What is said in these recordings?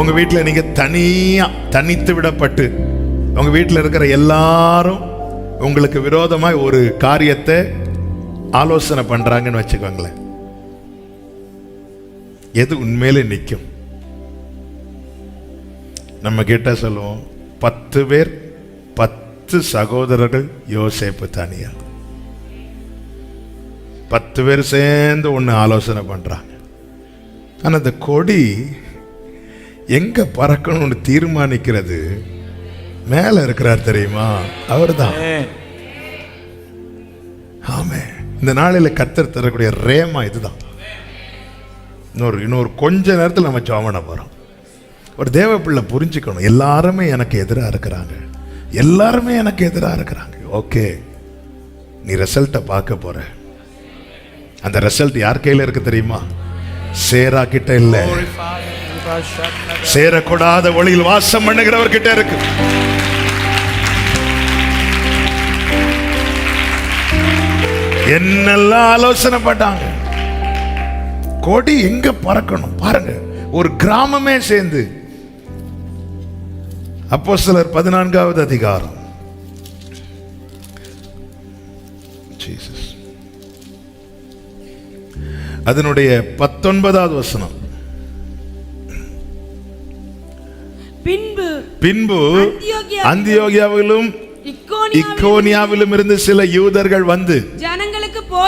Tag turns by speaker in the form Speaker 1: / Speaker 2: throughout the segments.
Speaker 1: உங்க வீட்டில் நீங்க தனியா தனித்து விடப்பட்டு உங்க வீட்டில் இருக்கிற எல்லாரும் உங்களுக்கு விரோதமாய் ஒரு காரியத்தை ஆலோசனை பண்றாங்கன்னு வச்சுக்கோங்களேன். எது உண்மையிலே நிற்கும் நம்ம கிட்ட சொல்லுவோம் பத்து பேர் பத்து சகோதரர்கள் யோசேப்பு தனியா. பத்து பேர் சேர்ந்து ஒன்று ஆலோசனை பண்றாங்க. ஆனால் அந்த கொடி எங்க பறக்கணும்னு தீர்மானிக்கிறது மேல இருக்கிறார் தெரியுமா? அவர்தான். ஆமே இந்த நாளில் கத்தர் தரக்கூடிய ரேமா இதுதான். இன்னொரு இன்னொரு கொஞ்ச நேரத்தில் நம்ம ஜாமன போகிறோம் ஒரு தேவ பிள்ளை புரிஞ்சுக்கணும். எல்லாருமே எனக்கு எதிராக இருக்கிறாங்க. எல்லாருமே எனக்கு எதிராக இருக்கிறாங்க. ஓகே. நீ ரிசல்ட்டை பார்க்க போற. அந்த ரிசல்ட் யார் கையில் இருக்கு தெரியுமா? சேரா கிட்ட இல்லை. சேரக்கூடாத ஒளியில் வாசம் பண்ணுகிறவர் கிட்ட இருக்கு. என்னெல்லாம் ஆலோசனை பட்டாங்க? கொடி எங்க பறக்கணும்? பாருங்க ஒரு கிராமமே சேர்ந்து. அப்போ சிலர் பதினான்காவது அதிகாரம். அதனுடைய பத்தொன்பதாவது வசனம்.
Speaker 2: பின்பு
Speaker 1: பின்பு
Speaker 2: அந்தியோகியா-
Speaker 1: அந்தியோகியாவிலும்
Speaker 2: இக்கோனியாவில்
Speaker 1: இக்கோனியாவிலும் இருந்து சில யூதர்கள் வந்து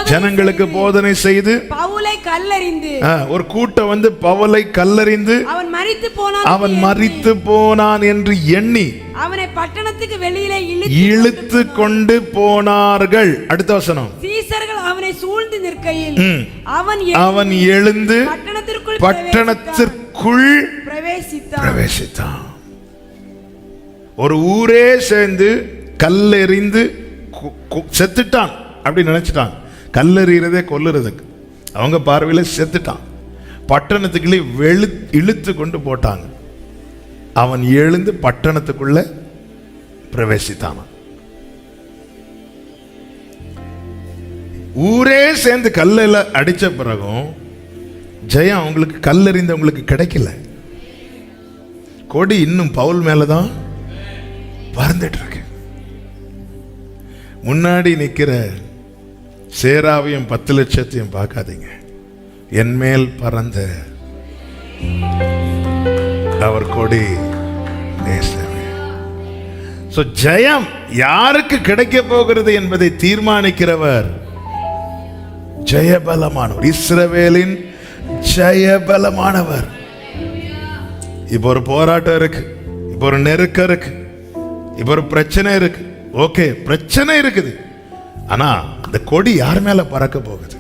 Speaker 2: ஜனங்களுக்கு போதனை செய்து பவுலை கல்லறிந்து
Speaker 1: ஒரு கூட்டம் வந்து பவலை கல்லறிந்து
Speaker 2: அவன் மரித்து போனான்
Speaker 1: அவன் மறித்து போனான் என்று எண்ணி
Speaker 2: அவனை பட்டணத்துக்கு வெளியிலே இழுத்து
Speaker 1: கொண்டு போனார்கள். அடுத்த வசனம்.
Speaker 2: சீசர்கள் அவனை சூழ்ந்து நிற்கையில். அவன்
Speaker 1: அவன் எழுந்து
Speaker 2: பட்டணத்திற்குள்
Speaker 1: பட்டணத்திற்குள்
Speaker 2: பிரவேசித்தான்.
Speaker 1: பிரவேசித்தான். ஒரு ஊரே சேர்ந்து கல்லெறிந்து செத்துட்டான் அப்படின்னு நினைச்சிட்டான். கல்லெறிகிறதே கொல்லுறதுக்கு. அவங்க பார்வையில் செத்துட்டான். பட்டணத்துக்குள்ளே வெளு இழுத்து கொண்டு போட்டாங்க. அவன் எழுந்து பட்டணத்துக்குள்ள பிரவேசித்தான். ஊரே சேர்ந்து கல்லில் அடித்த பிறகும் ஜெயம் அவங்களுக்கு கல்லறிந்தவங்களுக்கு கிடைக்கல. கொடி இன்னும் பவுல் மேலே தான் பறந்துட்டு இருக்கு முன்னாடி நிக்கிற சேராவையும் பத்து லட்சத்தையும் பார்க்காதீங்க. என் மேல் பறந்த அவர் கொடி நேசமே. ஜெயம் யாருக்கு கிடைக்க போகிறது என்பதை தீர்மானிக்கிறவர் ஜெயபலமானவர். இஸ்ரவேலின் ஜெயபலமானவர். இப்போ ஒரு போராட்டம் இருக்கு இப்போ ஒரு நெருக்கம் இருக்கு. இப்போ ஒரு பிரச்சனை இருக்கு. ஓகே பிரச்சனை இருக்குது. ஆனா அந்த கொடி யார் மேல பறக்க போகுது?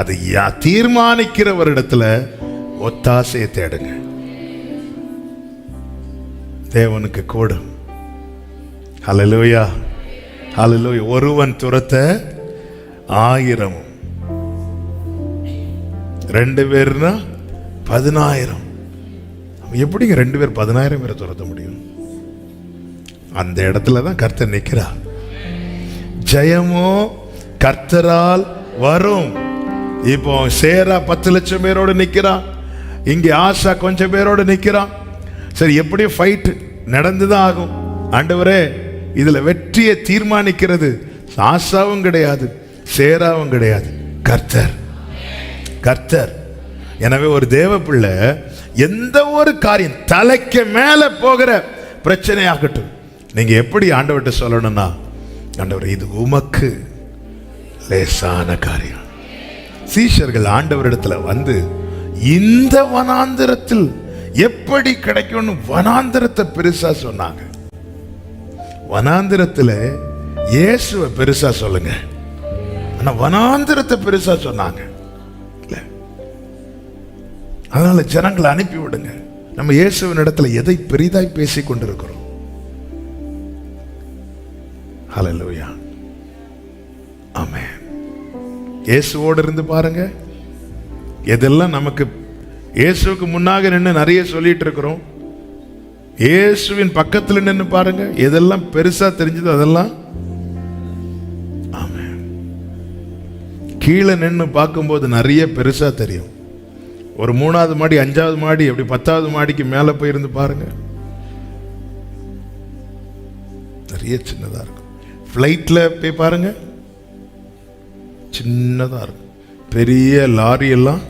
Speaker 1: அது யா தீர்மானிக்கிறவரிடத்துல ஒத்தாசையை தேடுங்க தேவனுக்கு கூடும். ஹலலூயா ஹலலூயா ஒருவன் துரத்த ஆயிரமும் ரெண்டு பேர்னா பதினாயிரம். எப்படிங்க ரெண்டு பேர் பதினாயிரம் பேரை துரத்த முடியும்? அந்த இடத்துல தான் கர்த்தர் நிற்கிறார் ஜெயமோ கர்த்தரால் வரும். இப்போ சேரா பத்து லட்சம் பேரோடு நிற்கிறான் இங்கே ஆஷா கொஞ்சம் பேரோடு நிற்கிறான் சரி எப்படி ஃபைட் நடந்துதான் ஆகும். ஆண்டவரே இதில் வெற்றியை தீர்மானிக்கிறது. ஆஷாவும் கிடையாது சேராவும் கிடையாது. கர்த்தர். கர்த்தர். எனவே ஒரு தேவ பிள்ளை எந்த ஒரு காரியம் தலைக்கு மேலே போகிற பிரச்சனையாகட்டும். நீங்க எப்படி ஆண்டவர்கிட்ட சொல்லணும்னா ஆண்டவர் இது உமக்கு லேசான காரியம். சீஷர்கள் ஆண்டவரிடத்துல வந்து இந்த வனாந்திரத்தில் எப்படி கிடைக்கும்னு வனாந்திரத்தை பெருசா சொன்னாங்க. வனாந்திரத்துல இயேசுவை பெருசா சொல்லுங்க. ஆனா வனாந்திரத்தை பெருசா சொன்னாங்க. அதனால ஜனங்களை அனுப்பி விடுங்க நம்ம இயேசுவின் இடத்துல எதை பெரிதாய் பேசி கொண்டிருக்கிறோம் ஹலலூயா ஆமென் இயேசுவோடு இருந்து பாருங்க. எதெல்லாம் நமக்கு இயேசுவுக்கு முன்னாக நின்று நிறைய சொல்லிட்டு இருக்கிறோம் இயேசுவின் பக்கத்தில் நின்று பாருங்க. எதெல்லாம் பெருசா தெரிஞ்சது அதெல்லாம். ஆமென் கீழே நின்று பார்க்கும்போது நிறைய பெருசா தெரியும். ஒரு மூணாவது மாடி அஞ்சாவது மாடி அப்படி பத்தாவது மாடிக்கு மேலே போயிருந்து பாருங்க. நிறைய சின்னதாக இருக்கும். ஃப்ளைட்டில் போய் பாருங்கள் சின்னதாக இருக்கும் பெரிய லாரி எல்லாம்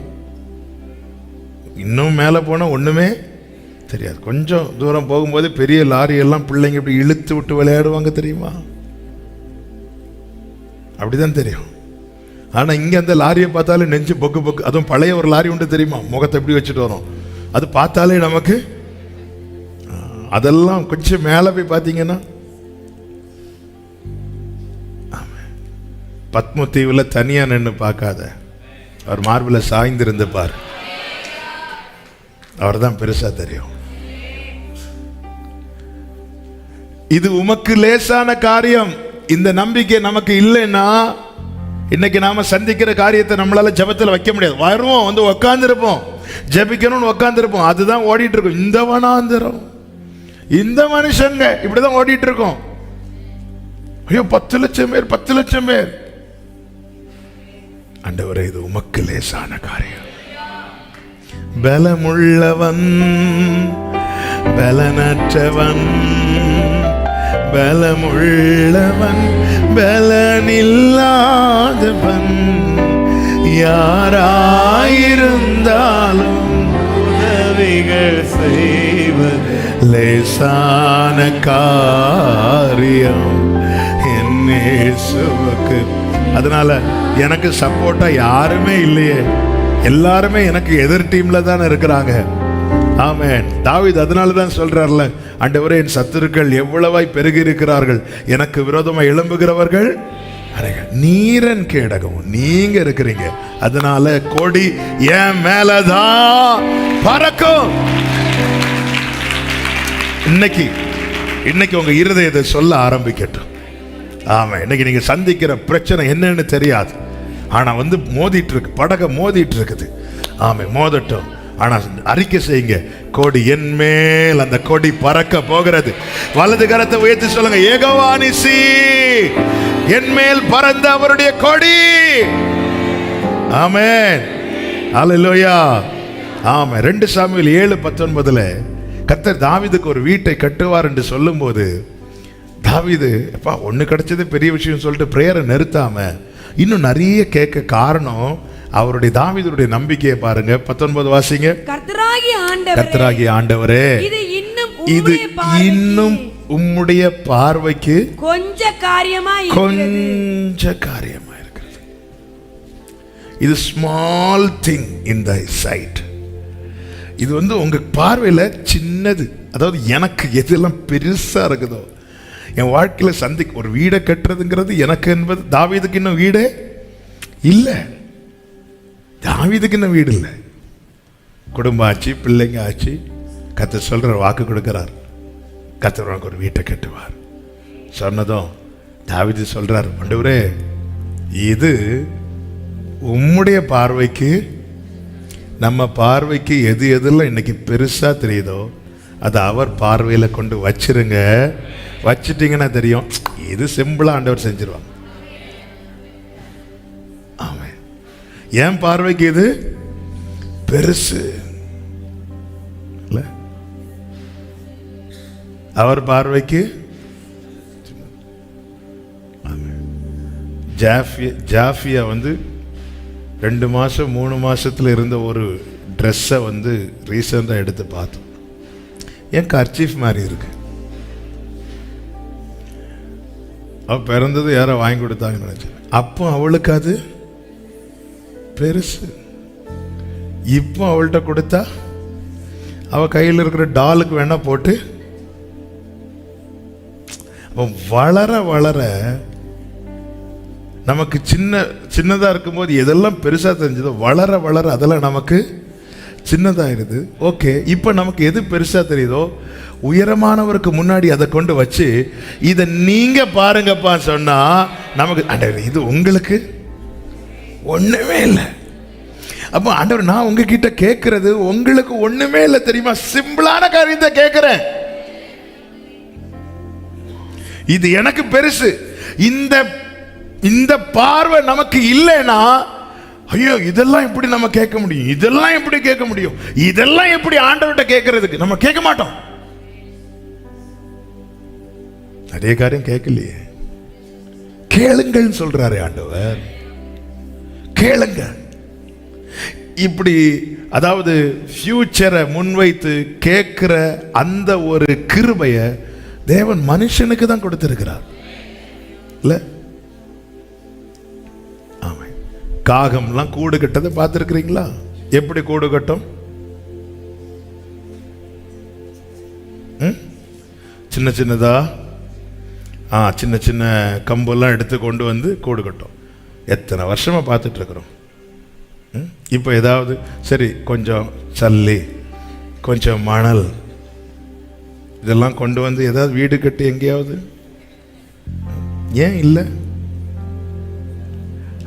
Speaker 1: இன்னும் மேலே போனால் ஒன்றுமே தெரியாது. கொஞ்சம் தூரம் போகும்போது பெரிய லாரி எல்லாம் பிள்ளைங்க இப்படி இழுத்து விட்டு விளையாடுவாங்க தெரியுமா? அப்படிதான் தெரியும். ஆனால் இங்கே அந்த லாரியை பார்த்தாலே நெஞ்சு பொக்கு பொக்கு. அதுவும் பழைய ஒரு லாரி உண்டு தெரியுமா? முகத்தை எப்படி வச்சுட்டு வரும். அது பார்த்தாலே நமக்கு அதெல்லாம் கொஞ்சம் மேலே போய் பார்த்தீங்கன்னா பத்மத்தீவில் தனியாக நின்று பார்க்காத. அவர் மார்பில் சாய்ந்திருந்து பார். அவர் தான் பெருசாக தெரியும். இது உமக்கு லேசான காரியம். இந்த நம்பிக்கை நமக்கு இல்லைன்னா இன்னைக்கு நாம சந்திக்கிற காரியத்தை நம்மளால ஜபத்தில் வைக்க முடியாது. வருவோம் வந்து உக்காந்துருப்போம். ஜெபிக்கணும்னு உக்காந்துருப்போம். அதுதான் ஓடிட்டு இருக்கும் இந்த வனாந்திரம். இந்த மனுஷங்க இப்படிதான் ஓடிட்டு இருக்கோம் ஐயோ பத்து லட்சம் பேர் பத்து லட்சம் பேர். அண்டவரே இது உமக்கு லேசான காரியம். பலமுள்ளவன் பலனற்றவன் பலமுள்ளவன் பலனில்லாதவன். யாராயிருந்தாலும்
Speaker 3: உதவிகள் செய்வது
Speaker 1: லேசான காரியம். என்னே சுவக்கு அதனால எனக்கு சப்போர்ட்டா யாருமே இல்லையே. எல்லாருமே எனக்கு எதிர் டீம்ல தானே இருக்கிறாங்க. ஆமேன். தாவித் அதனால தான் சொல்றார்ல அண்டவரே என் சத்துருக்கள் எவ்வளவாய் பெருகி இருக்கிறார்கள் எனக்கு விரோதமாக எழும்புகிறவர்கள் நீரன் கேடகம் நீங்க இருக்கிறீங்க. அதனால கொடி என் மேலதான் பறக்கும். இன்னைக்கு இன்னைக்கு உங்க இருதயத்தை சொல்ல ஆரம்பிக்கட்டும். ஆமா இன்னைக்கு நீங்கள் சந்திக்கிற பிரச்சனை என்னன்னு தெரியாது. ஆனா வந்து மோதிட்டு இருக்கு படக மோதிட்டு இருக்குது ஆமாம் மோதட்டும். ஆனா அறிக்கை செய்யுங்க. கொடி என் மேல் அந்த கொடி பறக்க போகிறது. வலது கரத்தை உயர்த்தி சொல்லுங்க ஏகவானிசி என் மேல் பறந்த அவருடைய கொடி. ஆமே ஹalleluya. ஆமா ரெண்டு சாமியில் ஏழு பத்தொன்பதுல கத்தர் தாவிதுக்கு ஒரு வீட்டை கட்டுவார் என்று சொல்லும்போது தாவீது அப்பா ஒன்று கிடைச்சது பெரிய விஷயம் சொல்லிட்டு பிரேயரை நிறுத்தாம இன்னும் நிறைய கேட்க காரணம் அவருடைய தாவீதுடைய நம்பிக்கையை பாருங்க. பத்தொன்பது வாசிங்க.
Speaker 2: கர்த்தராகிய ஆண்டவரே
Speaker 1: கர்த்தராகிய ஆண்டவரே
Speaker 2: இது இன்னும் உம்முடைய பார்வைக்கு கொஞ்ச காரியமா
Speaker 1: கொஞ்ச காரியமா இருக்கிறது. இது small thing in the side இது வந்து உங்க பார்வையில சின்னது. அதாவது எனக்கு எதெல்லாம் பெருசா இருக்குதோ என் வாழ்க்கையில் சந்தி ஒரு வீடை கட்டுறதுங்கிறது எனக்கு என்பது தாவீதுக்கு இன்னும் வீடே இல்லை. தாவீதுக்கு இன்னும் வீடு இல்லை. குடும்பம் ஆச்சு பிள்ளைங்க ஆச்சு. கத்த சொல்கிற வாக்கு கொடுக்குறார். கத்தர் உனக்கு ஒரு வீட்டை கட்டுவார். சொன்னதும் தாவீது சொல்கிறார் மண்டவரே இது உம்முடைய பார்வைக்கு நம்ம பார்வைக்கு எது எதெல்லாம் இன்னைக்கு பெருசாக தெரியுதோ அதை அவர் பார்வையில் கொண்டு வச்சிருங்க. வச்சிட்டீங்கன்னா தெரியும். இது சிம்பிளாக ஆண்டவர் செஞ்சிருவாங்க ஆமாம் என் பார்வைக்கு இது பெருசு. இல்லை? அவர் பார்வைக்கு ஜாஃபியா ஜாஃபியா வந்து ரெண்டு மாதம் மூணு மாதத்தில் இருந்த ஒரு ட்ரெஸ்ஸை வந்து ரீசெண்டாக எடுத்து பார்த்தோம். என் கர்ச்சீஃப் மாதிரி இருக்கு? அவள் பிறந்தது யாரோ வாங்கி கொடுத்தாங்கன்னு நினச்சேன். அப்போ அவளுக்கு அது பெருசு. இப்போ அவள்கிட்ட கொடுத்தா அவள் கையில் இருக்கிற டாலுக்கு வேணால் போட்டு அப்போ வளர வளர நமக்கு சின்ன சின்னதாக இருக்கும்போது எதெல்லாம் பெருசாக தெரிஞ்சதோ வளர வளர அதெல்லாம் நமக்கு சின்னதாயிருது. ஓகே இப்போ நமக்கு எது பெருசாக தெரியுதோ உயரமானவருக்கு முன்னாடி அதை கொண்டு வச்சு இதை நீங்கள் பாருங்கப்பா சொன்னால் நமக்கு ஆண்டவரே, இது உங்களுக்கு? ஒன்றுமே இல்லை. அப்போ ஆண்டவர் நான் உங்ககிட்ட கேட்கறது உங்களுக்கு ஒன்றுமே இல்லை தெரியுமா? சிம்பிளான காரியத்தை கேட்குறேன் இது எனக்கு பெருசு. இந்த இந்த பார்வை நமக்கு இல்லைன்னா ஐயோ இதெல்லாம் எப்படி நம்ம கேட்க முடியும்? இதெல்லாம் எப்படி கேட்க முடியும்? இதெல்லாம் எப்படி ஆண்டவர்கிட்ட கேட்கறதுக்கு? நம்ம கேட்க மாட்டோம். நிறைய காரியம் கேட்கலையே. கேளுங்கள்னு சொல்றாரு ஆண்டவர். கேளுங்க. இப்படி அதாவது ஃபியூச்சரை முன்வைத்து கேட்கிற அந்த ஒரு கிருபையை தேவன் மனுஷனுக்கு தான் கொடுத்திருக்கிறார். இல்லை? காகம்லாம் கூடு கட்டதை பார்த்துருக்குறீங்களா? எப்படி கூடு கட்டும்? ம்? சின்ன சின்னதா? ஆ சின்ன சின்ன கம்பெல்லாம் எடுத்து கொண்டு வந்து கூடு கட்டும். எத்தனை வருஷமாக பார்த்துட்ருக்குறோம். ம்? இப்போ ஏதாவது சரி கொஞ்சம் சல்லி கொஞ்சம் மணல் இதெல்லாம் கொண்டு வந்து ஏதாவது வீடு கட்டி எங்கேயாவது? ஏன் இல்லை?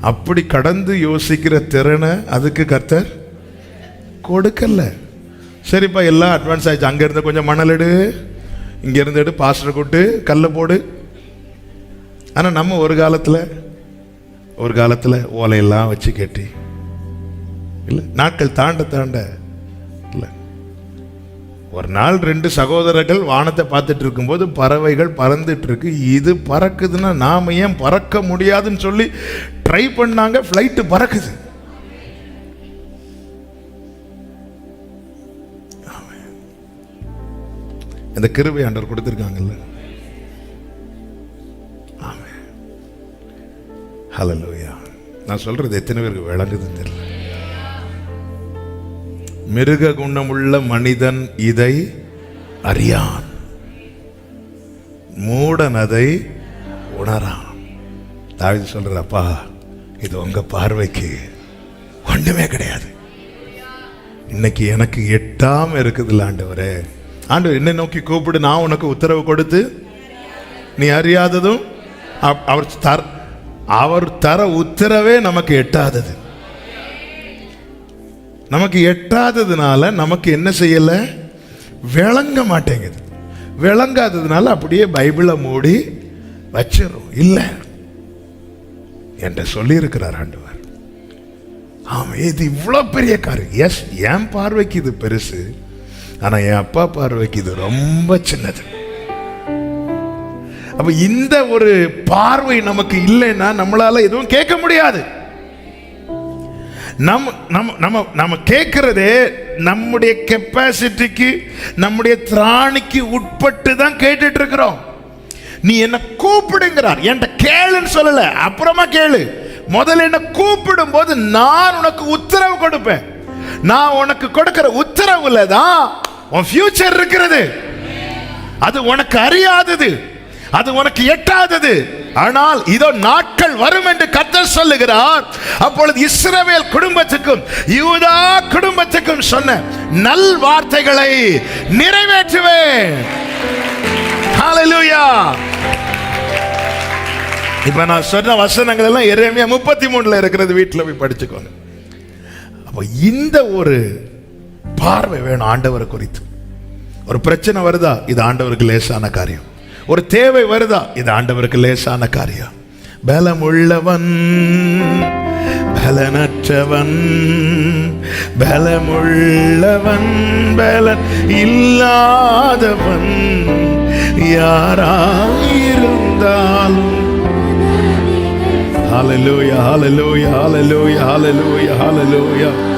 Speaker 1: அப்படி கடந்து யோசிக்கிற திறனை அதுக்கு கர்த்தர் கொடுக்கல. சரிப்பா எல்லாம் அட்வான்ஸ் ஆயிடுச்சு. அங்க இருந்து கொஞ்சம் மணல் எடு. இங்க இருந்து எடு பாஸ்டர் கூட்டு கல்லை போடு. ஆனால் நம்ம ஒரு காலத்தில் ஒரு காலத்தில் ஓலையெல்லாம் வச்சு கட்டி. இல்லை நாட்கள் தாண்ட தாண்ட இல்லை. ஒரு நாள் ரெண்டு சகோதரர்கள் வானத்தை பார்த்துட்டு இருக்கும்போது பறவைகள் பறந்துட்டு இருக்கு. இது பறக்குதுன்னா நாம ஏன் பறக்க முடியாதுன்னு சொல்லி ட்ரை பண்ணாங்க ஃப்ளைட்டு பறக்குது. இந்த கிருபை ஆண்டவர் கொடுத்துருக்காங்கல்ல. ஹலலோயா நான் சொல்றது எத்தனை பேருக்கு விளங்குதுன்னு தெரியல. மிருக குணமுள்ள மனிதன் இதை அறியான். மூடன் அதை உணரான். தாவிது சொல்றது அப்பா. இது உங்க பார்வைக்கு ஒன்றுமே கிடையாது. இன்னைக்கு எனக்கு எட்டாம இருக்குதுல்ல ஆண்டவரே. ஆண்டவர் என்ன நோக்கி கூப்பிடு நான் உனக்கு உத்தரவு கொடுத்து நீ அறியாததும் அவர் தர அவர் தர உத்தரவே நமக்கு எட்டாதது. நமக்கு எட்டாததுனால நமக்கு என்ன செய்யல? விளங்க மாட்டேங்குது. விளங்காததுனால அப்படியே பைபிளை மூடி வச்சிடும் இல்லை. என்று சொல்லியிருக்கிறார் ஆண்டவர். ஆமாம் இது இவ்வளோ பெரிய காரியம். எஸ் என் பார்வைக்கு இது பெருசு ஆனால் என் அப்பா பார்வைக்கு இது ரொம்ப சின்னது. அப்போ இந்த ஒரு பார்வை நமக்கு இல்லைன்னா நம்மளால எதுவும் கேட்க முடியாது. நம் நம்ம நம்ம நம்ம கேட்கறதே நம்முடைய கெப்பாசிட்டிக்கு நம்முடைய திராணிக்கு உட்பட்டு தான் கேட்டுட்டு இருக்கிறோம். நீ என்ன கூப்பிடுங்கிறார். என் கேளுன்னு சொல்லல. அப்புறமா கேளு. முதல்ல என்ன கூப்பிடும் போது நான் உனக்கு உத்தரவு கொடுப்பேன். நான் உனக்கு கொடுக்கிற உத்தரவுல தான் உன் ஃபியூச்சர் இருக்கிறது. அது உனக்கு அறியாதது. அது உனக்கு எட்டாதது. ஆனால் இதோ நாட்கள் வரும் என்று கத்தர் சொல்லுகிறார். அப்பொழுது இஸ்ரவேல் குடும்பத்துக்கும் யூதா குடும்பத்துக்கும் சொன்ன நல் வார்த்தைகளை நிறைவேற்றுவேன். ஹalleluya இப்போ நான் சொன்ன வசனங்கள் எல்லாம் இறைமையாக முப்பத்தி மூணில் இருக்கிறது வீட்டில் போய் படிச்சுக்கோங்க. அப்போ இந்த ஒரு பார்வை வேணும் ஆண்டவரை குறித்து. ஒரு பிரச்சனை வருதா? இது ஆண்டவருக்கு லேசான காரியம். ஒரு தேவை வருதா? இது ஆண்டவருக்கு லேசான காரியம். பலமுள்ளவன் பலனற்றவன் பலமுள்ளவன் பலன் இல்லாதவன் யாராயிருந்தாலும் Halleluja, Halleluja, Halleluja, Halleluja, Halleluja.